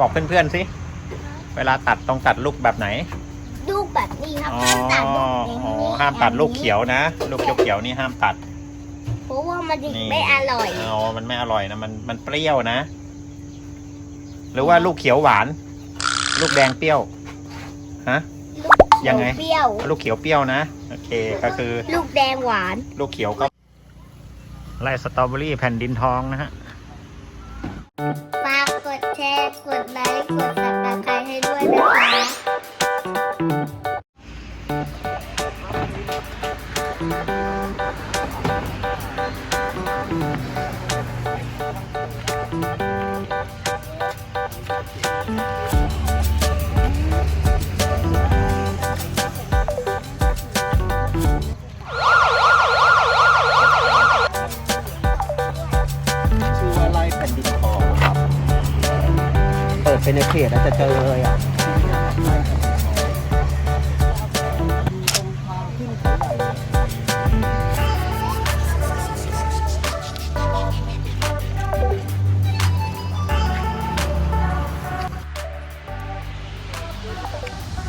บอกเพื่อนๆสิเวลาตัดต้องตัดลูกแบบไหน ลูกแบบนี้ครับอ๋อห้ามตัดลูกอย่างอ๋อนี้ห้ามตัดลูกเขียวนะ ลูกเขียวๆนี่ห้ามตัด เพราะว่ามันจะนี่ไม่อร่อยอ๋อมันไม่อร่อยนะมันมันเปรี้ยวนะ หรือว่าลูกเขียวหวาน ลูกแดงเปรี้ยวฮะลูกเขียังไงเปรี้ยวลูกเขียวเปรี้ยวนะโอเคก็คือ ลูกแดงหวาน ลูกเขียวก็ไล่สตรอเบอรี่แผ่นดินทองนะฮะฝากกด แชร์ กดไลค์ กดซับสไครให้ด้วยนะคะชื่ เปิดไปในเพจแล้วจะเจอเลยอะ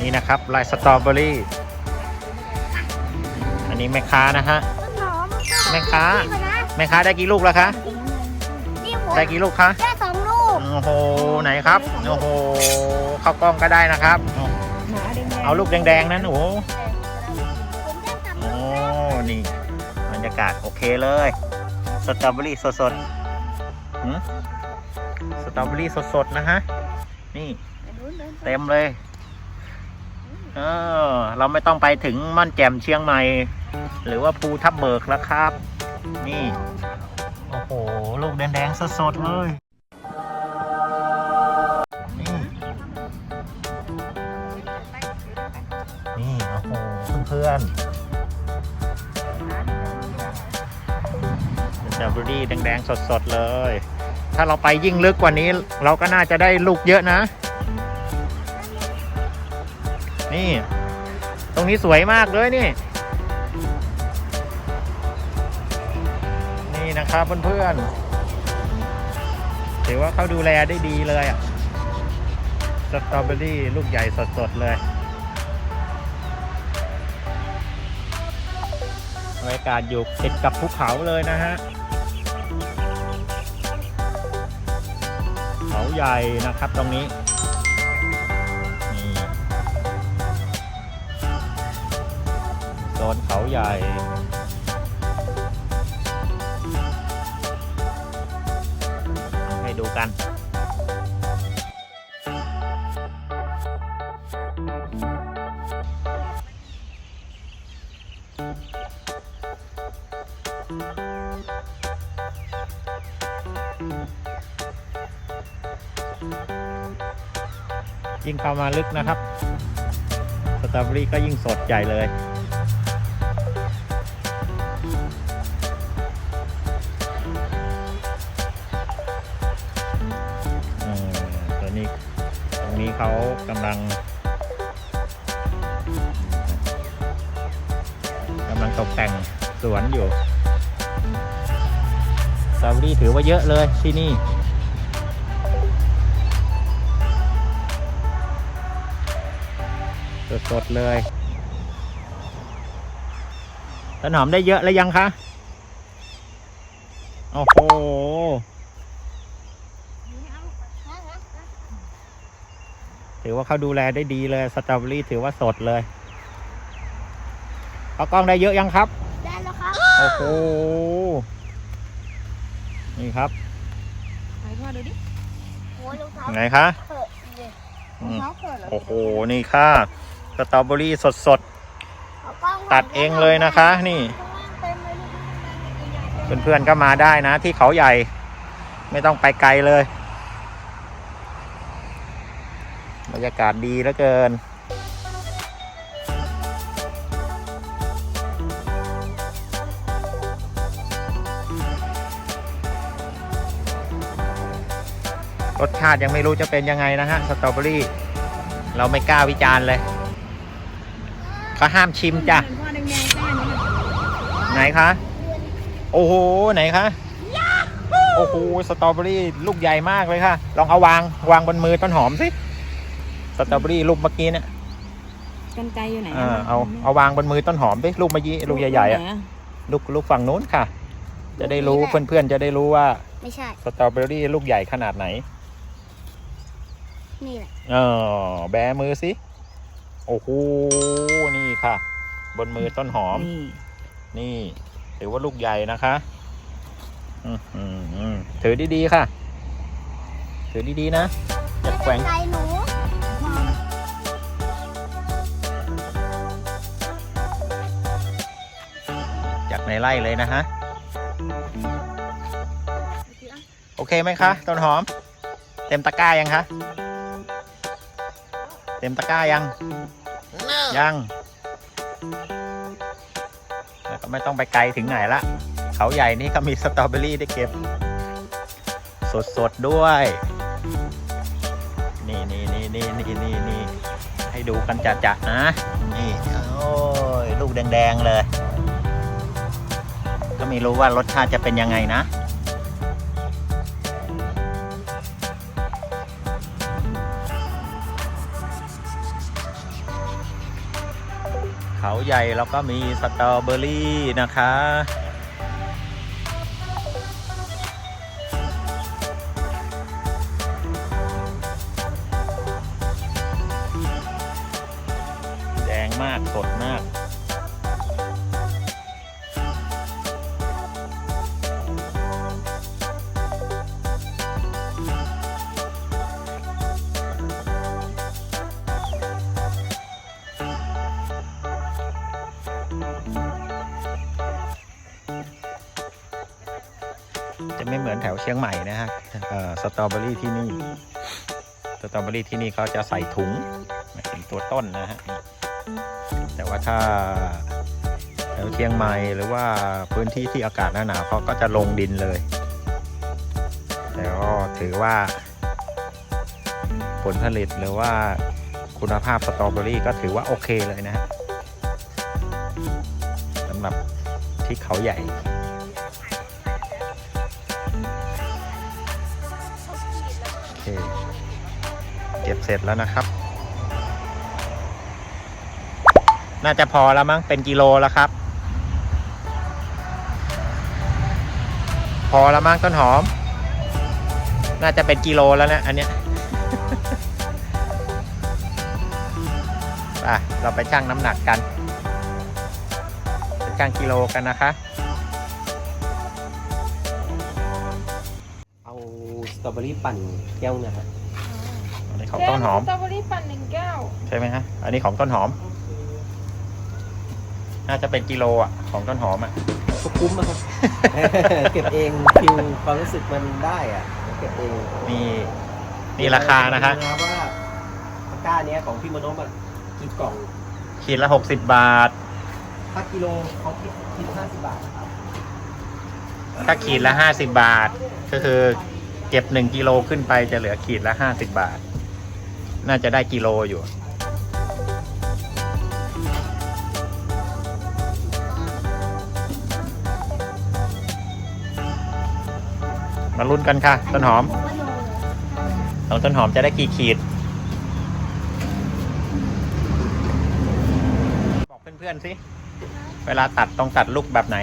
นี่นะครับไล่สตรอเบอรี่ อันนี้แม่ค้านะฮะ แม่ค้า แม่ค้าได้กี่ลูกแล้วคะนี่ผมได้กี่ลูกคะได้สองลูก โอ้โหไหนครับโอ้โหเข้ากล้องก็ได้นะครับ เอาลูกแดงๆนั้นโอ้โหผมได้สามโอ้ลูกนี่บรรยากาศโอเคเลยสตรอเบอรี่สดๆหืมสตรอเบอรี่สดๆนะฮะนี่เต็มเลยเออเราไม่ต้องไปถึงม่อนแจ่มเชียงใหม่ หรือว่าภูทับเบิกแล้วครับ นี่ โอ้โห ลูกแดงๆสดๆเลย นี่โอ้โหเพื่อนๆสตรอเบอรี่แดง ๆ สด ๆ เลย ถ้าเราไปยิ่งลึกกว่านี้ เราก็น่าจะได้ลูกเยอะนะ นี่ ตรงนี้สวยมากเลยนี่ นี่นะครับเพื่อนๆถือว่าเขาดูแลได้ดีเลยอะสตรอเบอรี่ลูกใหญ่สดๆเลย บรรยากาศอยู่ติดกับภูเขาเลยนะฮะเขาใหญ่นะครับตรงนี้นี่โซนเขาใหญ่ให้ดูกัน ยิ่งเข้ามาลึกนะครับ สตรอเบอรี่ก็ยิ่งสดใหญ่เลย ตัวนี้ตรงนี้เขากำลังกำลังตกแต่งสวนอยู่สตรอเบอรี่ถือว่าเยอะเลยที่นี่ สดๆเลย ต้นหอมได้เยอะแล้วยังคะ โอ้โห ถือว่าเขาดูแลได้ดีเลย สตรอเบอรี่ถือว่าสดเลยเอากล้องได้เยอะยังครับ ได้แล้วครับ โอ้โห นี่ครับ ไหนพ่อดูดิโอ้ยรองเท้าไงคะเถอะเลยอืมเท้าเปิดเหรอ โอ้โห นี่ค่ะ สตรอเบอรี่สดๆ ตัดเองเลยนะคะ นี่ เพื่อนๆก็มาได้นะ ที่เขาใหญ่ ไม่ต้องไปไกลเลยบรรยากาศดีเหลือเกินรสชาติยังไม่รู้จะเป็นยังไงนะฮะสตรอเบอรี่ เราไม่กล้าวิจารณ์เลย เขาห้ามชิมจ้ะพ่อแดงๆแค่นี้ไหนคะ โอ้โห ไหนคะโอ้โหสตรอเบอรี่ลูกใหญ่มากเลยค่ะ ลองเอาวางวางบนมือต้นหอมสิสตรอเบอรี่ลูกเมื่อกี้เนี่ยกันไกลอยู่ไหนเออเอาเอาวางบนมือต้นหอมดิลูกเมื่อกี้ลูกใหญ่ๆอะไหนลูกลูกฝั่งนู้นค่ะ จะได้รู้เพื่อนๆจะได้รู้ว่าไม่ใช่สตรอเบอรี่ลูกใหญ่ขนาดไหนนี่แหละเออแบมือสิ โอ้โหนี่ค่ะ บนมือต้นหอม นี่นี่ถือว่าลูกใหญ่นะคะอืมอืมอืมถือดีๆค่ะ ถือดีๆนะอย่าแกว่งไกลหนูจากในไร่เลยนะฮะ โอเคไหมคะ ต้นหอม เต็มตะกร้ายังคะ เต็มตะกร้ายัง ยังแล้วก็ไม่ต้องไปไกลถึงไหนละ เขาใหญ่นี่ก็มีสตรอเบอรี่ได้เก็บ สดๆด้วย นี่นี่นี่นี่นี่นี่นี่ให้ดูกันจะๆนะ นี่โอ้ยลูกแดง ๆ เลย ก็ไม่รู้ว่ารสชาติจะเป็นยังไงนะ ใหญ่แล้วก็มีสตรอเบอรี่นะคะ จะไม่เหมือนแถวเชียงใหม่นะฮะเอ่อสตรอเบอรี่ที่นี่ สตรอเบอรี่ที่นี่เขาจะใส่ถุงหมายถึงตัวต้นนะฮะ แต่ว่าถ้าแถวเชียงใหม่หรือว่าพื้นที่ที่อากาศหนาวๆเขาก็จะลงดินเลยแต่ก็ถือว่าผลผลิตหรือว่าคุณภาพสตรอเบอรี่ก็ถือว่าโอเคเลยนะฮะสำหรับที่เขาใหญ่ เค เก็บเสร็จแล้วนะครับ น่าจะพอแล้วมั้งเป็นกิโลแล้วครับ พอแล้วมั้งต้นหอม น่าจะเป็นกิโลแล้วนะ อันเนี้ยไปเราไปชั่งน้ำหนักกันไปชั่งกิโลกันนะคะ ตรอเบอรี่ปั่นแก้วนะฮะอันนี้ของต้นหอมสตรอเบอรี่ปั่นหนึ่งแก้ว ใช่ไหมฮะ อันนี้ของต้นหอม น่าจะเป็นกิโลอะ ของต้นหอมอะ ก็คุ้มนะครับ เก็บเองฟิลความรู้สึกมันได้อะเก็บเองมีมีราคานะคะว่าตะกร้าเนี้ยของพี่มโนมันกี่กล่อง ขีดละหกสิบบาท ถ้ากิโลเขาคิดคิดห้าสิบบาทครับถ้าขีดละห้าสิบบาท ก็คือ เก็บหนึ่งกิโลขึ้นไปจะเหลือขีดละห้าสิบบาท น่าจะได้กิโลอยู่มาลุ้นกันค่ะ ต้นหอมของต้นหอมจะได้กี่ขีด บอกเพื่อนๆสิ เวลาตัดต้องตัดลูกแบบไหน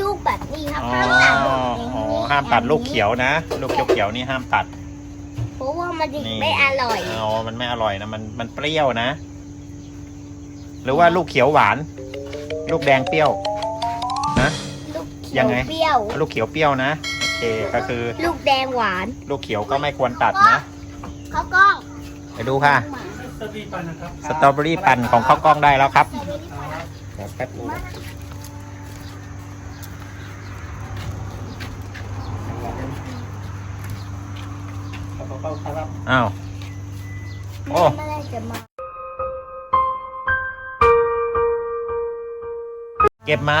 ลูกแบบนี้ครับอ๋อห้ามตัดลูกอย่างอ๋อนี้ห้ามตัดลูกเขียวนะ ลูกเขียวๆนี่ห้ามตัด เพราะว่ามันนี่ ไม่อร่อย อ๋อ มันไม่อร่อยนะ มัน มันเปรี้ยวนะ หรือว่าลูกเขียวหวาน ลูกแดงเปรี้ยวนะลูกเขียัยวงไง เปรี้ยว ลูกเขียวเปรี้ยวนะ โอเค ก็คือลูกแดงหวาน ลูกเขียวก็ไม่ควรตัดนะข้าวกล้องไปดูค่ะ สตรอเบอรี่ปั่นของข้าวกล้องได้แล้วครับ เดี๋ยวแป๊บนึงนะขอบ คุณครับอ้าวโอ้แม่ไม่ได้จะมาเก็บมา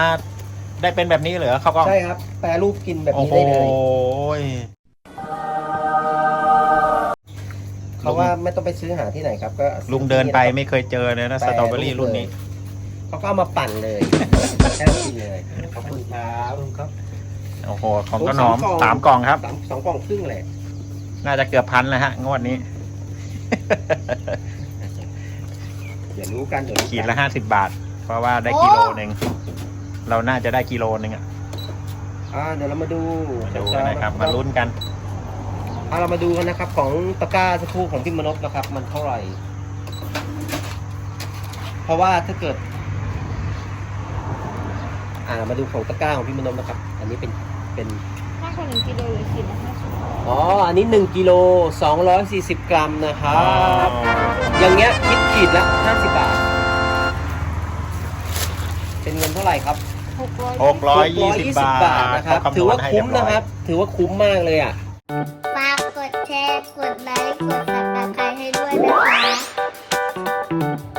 ได้เป็นแบบนี้เหรอข้าวกล้องใช่ครับ แปรรูปกินแบบโอ้นี้โหได้เลยยเขาว่าไม่ต้องไปซื้อหาที่ไหนครับ ก็ลุงเดินไปไม่เคยเจอเลยนะสตรอเบอรี่รุ่นนี้ เขาก็เอามาปั่นเลยแค่กินเลยขอบคุณครับครับโอ้โหของต้นหอมสามกล่องครับสามสองกล่องครึ่งแหละ น่าจะเกือบพันแล้วฮะ งวดนี้ เดี๋ยวรู้กันเดี๋ยวรู้กันขีดละห้าสิบบาท เพราะว่าได้กิโลหนึ่งเราน่าจะได้กิโลหนึ่งอะอ่าเดี๋ยวเรามาดูมาดูกันนะครับ มาลุ้นกัน อ่าเรามาดูกันนะครับ ของตะกร้าสักครู่ของพี่มนพนะครับ มันเท่าไหร่ เพราะว่าถ้าเกิด อ่ามาดูของตะกร้าของพี่มนพนะครับ อันนี้เป็นเป็นมากกว่าหนึ่งกิโลหรือขีดละห้าสิบ อ๋อ อันนี้ 1กิโล240 กรัมนะครับ อย่างเงี้ยคิดขีดละ 50 บาท เป็นเงินเท่าไหร่ครับหกร้อยหกร้อยยี่สิบบาทนะครับเขำนถือว่าให้คุ้มเยอยนะครับ ถือว่าคุ้มมากเลยอะ ฝากกดแชร์ กดไลค์ กด subscribe ให้ด้วยนะคะ